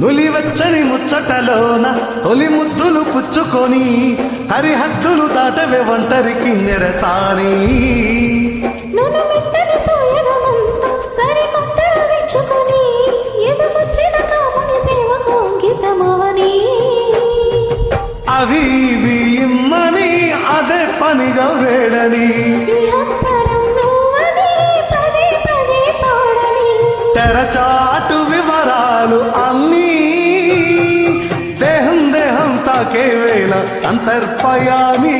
నులివెచ్చని ముచ్చటలోన తొలి ముద్దులు పుచ్చుకొని సరిహద్దులు దాటవే ఒంటరి కిన్నెరసాని నన్ను మెత్తని సోయగమంతా సరికొత్తగా విచ్చుకొని ఎదుకొచ్చిన కాముని సేవకు అంకితమవని. అవి ఇమ్మని అదే పనిగా వేడని తెరచాటు వివరాలు అన్నీ కేవేళ దేహం అంతర్పయామి.